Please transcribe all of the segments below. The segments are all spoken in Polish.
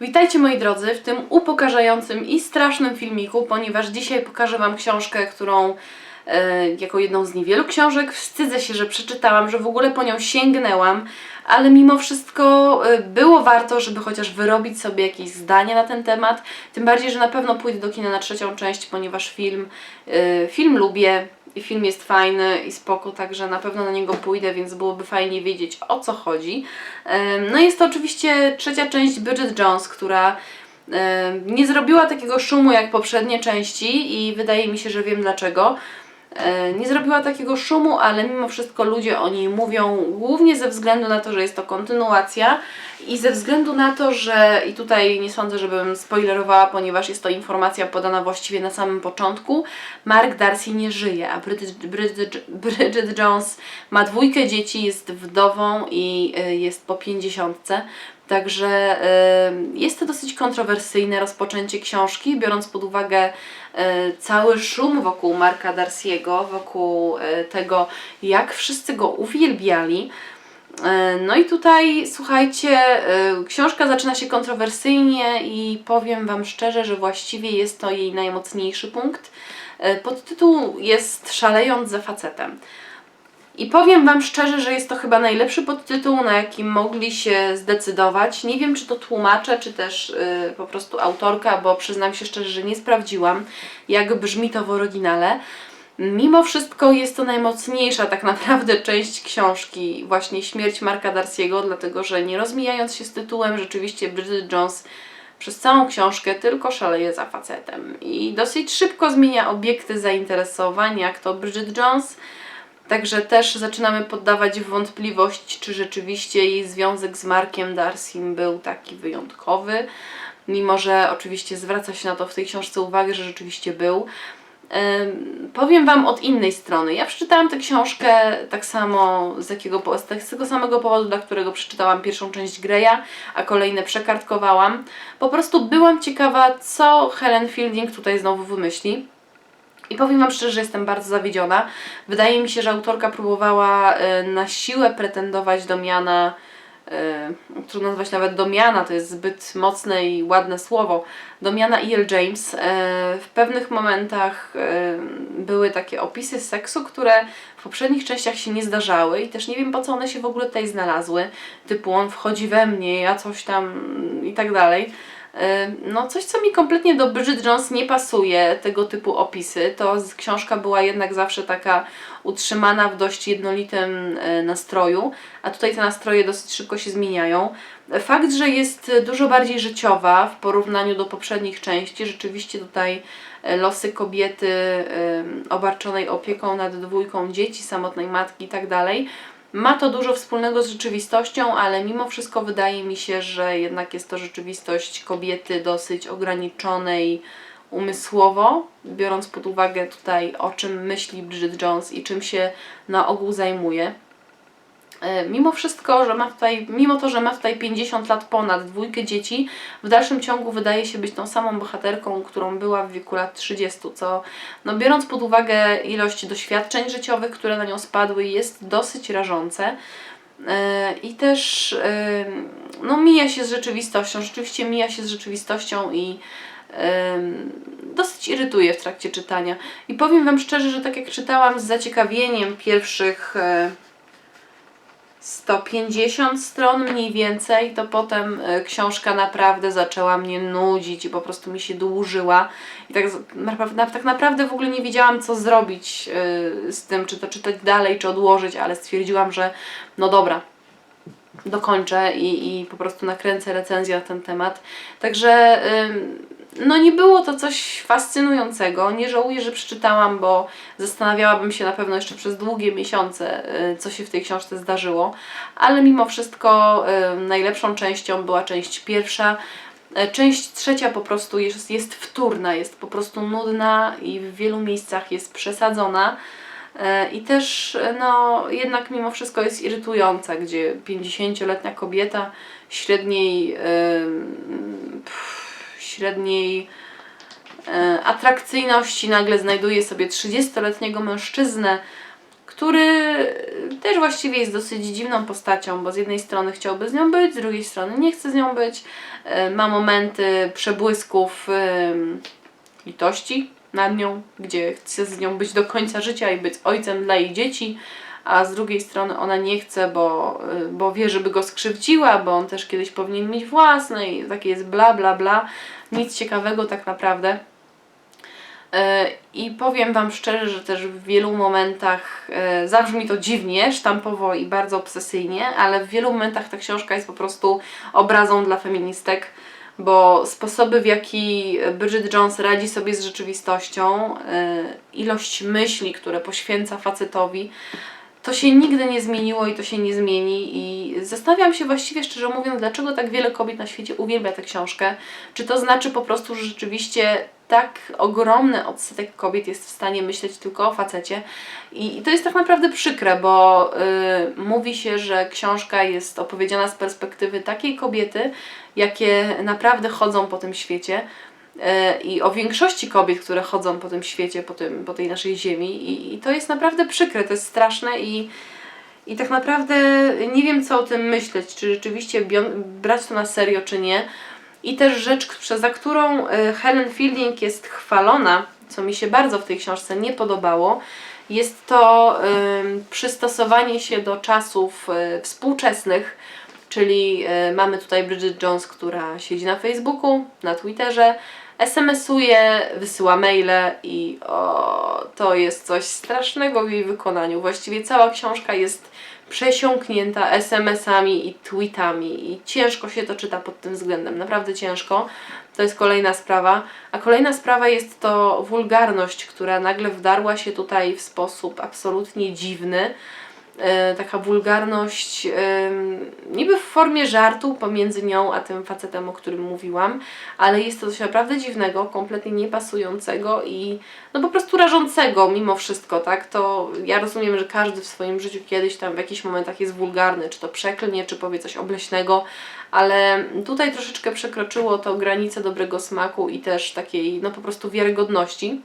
Witajcie moi drodzy w tym upokarzającym i strasznym filmiku, ponieważ dzisiaj pokażę Wam książkę, którą e, jako jedną z niewielu książek wstydzę się, że przeczytałam, że w ogóle po nią sięgnęłam, ale mimo wszystko e, było warto, żeby chociaż wyrobić sobie jakieś zdanie na ten temat. Tym bardziej, że na pewno pójdę do kina na trzecią część, ponieważ film, e, film lubię. I film jest fajny i spoko, także na pewno na niego pójdę, więc byłoby fajnie wiedzieć o co chodzi. No jest to oczywiście trzecia część Bridget Jones, która nie zrobiła takiego szumu jak poprzednie części i wydaje mi się, że wiem dlaczego. E, Nie zrobiła takiego szumu, ale mimo wszystko ludzie o niej mówią głównie ze względu na to, że jest to kontynuacja i ze względu na to, że i tutaj nie sądzę, żebym spoilerowała, ponieważ jest to informacja podana właściwie na samym początku. Mark Darcy nie żyje, a Bridget, Bridget, Bridget Jones ma dwójkę dzieci, jest wdową i y, jest po pięćdziesiątce. Także y, jest to dosyć kontrowersyjne rozpoczęcie książki, biorąc pod uwagę y, cały szum wokół Marka Darcy'ego, wokół y, tego, jak wszyscy go uwielbiali. No i tutaj, słuchajcie, książka zaczyna się kontrowersyjnie i powiem Wam szczerze, że właściwie jest to jej najmocniejszy punkt. Podtytuł jest Szalejąc za facetem. I powiem Wam szczerze, że jest to chyba najlepszy podtytuł, na jaki mogli się zdecydować. Nie wiem, czy to tłumaczę, czy też y, po prostu autorka, bo przyznam się szczerze, że nie sprawdziłam, jak brzmi to w oryginale. Mimo wszystko jest to najmocniejsza tak naprawdę część książki, właśnie śmierć Marka Darcy'ego, dlatego że nie rozmijając się z tytułem, rzeczywiście Bridget Jones przez całą książkę tylko szaleje za facetem i dosyć szybko zmienia obiekty zainteresowań, jak to Bridget Jones. Także też zaczynamy poddawać w wątpliwość, czy rzeczywiście jej związek z Markiem Darcym był taki wyjątkowy, mimo że oczywiście zwraca się na to w tej książce uwagę, że rzeczywiście był. Powiem Wam od innej strony. Ja przeczytałam tę książkę tak samo z, jakiego, te- z tego samego powodu, dla którego przeczytałam pierwszą część Greya, a kolejne przekartkowałam. Po prostu byłam ciekawa, co Helen Fielding tutaj znowu wymyśli. I powiem Wam szczerze, że jestem bardzo zawiedziona. Wydaje mi się, że autorka próbowała e, na siłę pretendować do miana, e, trudno nazwać nawet do miana, to jest zbyt mocne i ładne słowo, do miana E.L. James. E, w pewnych momentach e, były takie opisy seksu, które w poprzednich częściach się nie zdarzały i też nie wiem po co one się w ogóle tutaj znalazły. Typu on wchodzi we mnie, ja coś tam i tak dalej. No, coś, co mi kompletnie do Bridget Jones nie pasuje, tego typu opisy, to książka była jednak zawsze taka utrzymana w dość jednolitym e, nastroju, a tutaj te nastroje dosyć szybko się zmieniają. Fakt, że jest dużo bardziej życiowa w porównaniu do poprzednich części, rzeczywiście tutaj e, losy kobiety obarczonej opieką nad dwójką dzieci, samotnej matki i tak dalej, ma to dużo wspólnego z rzeczywistością, ale mimo wszystko wydaje mi się, że jednak jest to rzeczywistość kobiety dosyć ograniczonej umysłowo, biorąc pod uwagę tutaj o czym myśli Bridget Jones i czym się na ogół zajmuje. E, Mimo wszystko, że ma tutaj, mimo to, że ma tutaj 50 lat ponad, dwójkę dzieci, w dalszym ciągu wydaje się być tą samą bohaterką, którą była w wieku lat 30, co no, biorąc pod uwagę ilość doświadczeń życiowych, które na nią spadły, jest dosyć rażące. E, I też e, no, mija się z rzeczywistością, rzeczywiście mija się z rzeczywistością i dosyć irytuje w trakcie czytania. I powiem Wam szczerze, że tak jak czytałam z zaciekawieniem pierwszych 150 stron mniej więcej, to potem e, książka naprawdę zaczęła mnie nudzić i po prostu mi się dłużyła. I tak, naprawdę, tak naprawdę w ogóle nie wiedziałam, co zrobić e, z tym, czy to czytać dalej, czy odłożyć, ale stwierdziłam, że no dobra, dokończę i, i po prostu nakręcę recenzję na ten temat. Także ym, no nie było to coś fascynującego. Nie żałuję, że przeczytałam, bo zastanawiałabym się na pewno jeszcze przez długie miesiące, y, co się w tej książce zdarzyło. Ale mimo wszystko y, najlepszą częścią była część pierwsza. E, Część trzecia po prostu jest, jest wtórna, jest po prostu nudna i w wielu miejscach jest przesadzona. E, I też, e, no, jednak mimo wszystko jest irytująca, gdzie 50-letnia kobieta średniej, em, pff, średniej e, atrakcyjności nagle znajduje sobie 30-letniego mężczyznę, który też właściwie jest dosyć dziwną postacią, bo z jednej strony chciałby z nią być, z drugiej strony nie chce z nią być. E, Ma momenty przebłysków em, litości nad nią, gdzie chce z nią być do końca życia i być ojcem dla jej dzieci, a z drugiej strony ona nie chce, bo, y, bo wie, żeby go skrzywdziła, bo on też kiedyś powinien mieć własne i takie jest bla bla bla. Nic ciekawego tak naprawdę. E, I powiem Wam szczerze, że też w wielu momentach e, zabrzmi to dziwnie, sztampowo i bardzo obsesyjnie, ale w wielu momentach ta książka jest po prostu obrazą dla feministek, bo sposoby, w jaki Bridget Jones radzi sobie z rzeczywistością, ilość myśli, które poświęca facetowi, to się nigdy nie zmieniło i to się nie zmieni. I zastanawiam się właściwie, szczerze mówiąc, dlaczego tak wiele kobiet na świecie uwielbia tę książkę. Czy to znaczy po prostu, że rzeczywiście tak ogromny odsetek kobiet jest w stanie myśleć tylko o facecie. I, to jest tak naprawdę przykre, bo y, mówi się, że książka jest opowiedziana z perspektywy takiej kobiety, jakie naprawdę chodzą po tym świecie. E, i o większości kobiet, które chodzą po tym świecie, po, tym, po tej naszej ziemi i, i to jest naprawdę przykre, to jest straszne i, i tak naprawdę nie wiem co o tym myśleć, czy rzeczywiście brać to na serio, czy nie. I też rzecz, za którą e, Helen Fielding jest chwalona, co mi się bardzo w tej książce nie podobało, jest to em, przystosowanie się do czasów e, współczesnych, Czyli e, mamy tutaj Bridget Jones, która siedzi na Facebooku, na Twitterze, SMS-uje, wysyła maile i o, to jest coś strasznego w jej wykonaniu. Właściwie cała książka jest przesiąknięta SMS-ami i tweetami i ciężko się to czyta pod tym względem, naprawdę ciężko. To jest kolejna sprawa. A kolejna sprawa jest to wulgarność, która nagle wdarła się tutaj w sposób absolutnie dziwny e, taka wulgarność, formie żartu pomiędzy nią a tym facetem, o którym mówiłam, ale jest to coś naprawdę dziwnego, kompletnie niepasującego i no po prostu rażącego mimo wszystko, tak? To ja rozumiem, że każdy w swoim życiu kiedyś tam w jakichś momentach jest wulgarny, czy to przeklnie, czy powie coś obleśnego, ale tutaj troszeczkę przekroczyło to granicę dobrego smaku i też takiej no po prostu wiarygodności.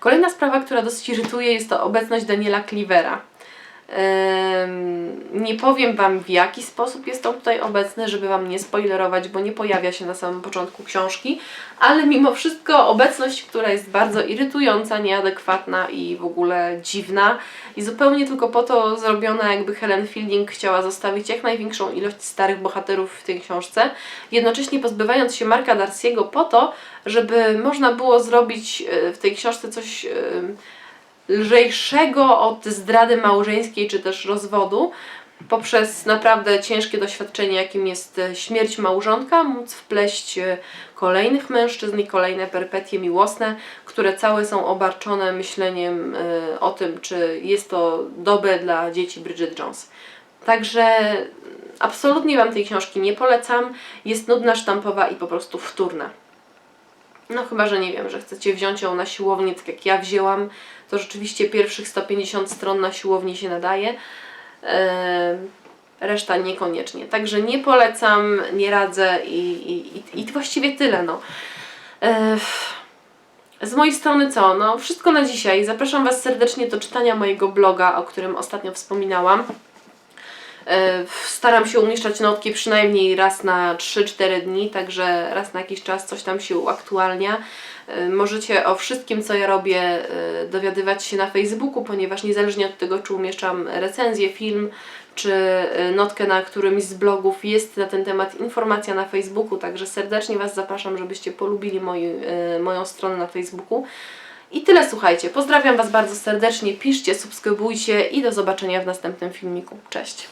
Kolejna sprawa, która dosyć irytuje, jest to obecność Daniela Cleavera. Nie powiem Wam w jaki sposób jest on tutaj obecny, żeby Wam nie spoilerować, bo nie pojawia się na samym początku książki, ale mimo wszystko obecność, która jest bardzo irytująca, nieadekwatna i w ogóle dziwna i zupełnie tylko po to zrobiona, jakby Helen Fielding chciała zostawić jak największą ilość starych bohaterów w tej książce, jednocześnie pozbywając się Marka Darcy'ego po to, żeby można było zrobić e, w tej książce coś e, lżejszego od zdrady małżeńskiej czy też rozwodu, poprzez naprawdę ciężkie doświadczenie, jakim jest e, śmierć małżonka, móc wpleść e, kolejnych mężczyzn i kolejne perpetie miłosne, które całe są obarczone myśleniem e, o tym, czy jest to dobre dla dzieci Bridget Jones. Także absolutnie Wam tej książki nie polecam. Jest nudna, sztampowa i po prostu wtórna. No chyba, że nie wiem, że chcecie wziąć ją na siłownię, tak jak ja wzięłam, to rzeczywiście pierwszych 150 stron na siłowni się nadaje. Eee, reszta niekoniecznie. Także nie polecam, nie radzę i, i, i, właściwie tyle. No. Eee, z mojej strony co? No wszystko na dzisiaj. Zapraszam Was serdecznie do czytania mojego bloga, o którym ostatnio wspominałam. E, Staram się umieszczać notki przynajmniej raz na 3-4 dni, także raz na jakiś czas coś tam się uaktualnia. E, Możecie o wszystkim, co ja robię, e, dowiadywać się na Facebooku, ponieważ niezależnie od tego, czy umieszczam recenzję, film, czy notkę na którymś z blogów, jest na ten temat informacja na Facebooku, także serdecznie Was zapraszam, żebyście polubili moi, moją stronę na Facebooku. I tyle słuchajcie. Pozdrawiam Was bardzo serdecznie. Piszcie, subskrybujcie i do zobaczenia w następnym filmiku. Cześć!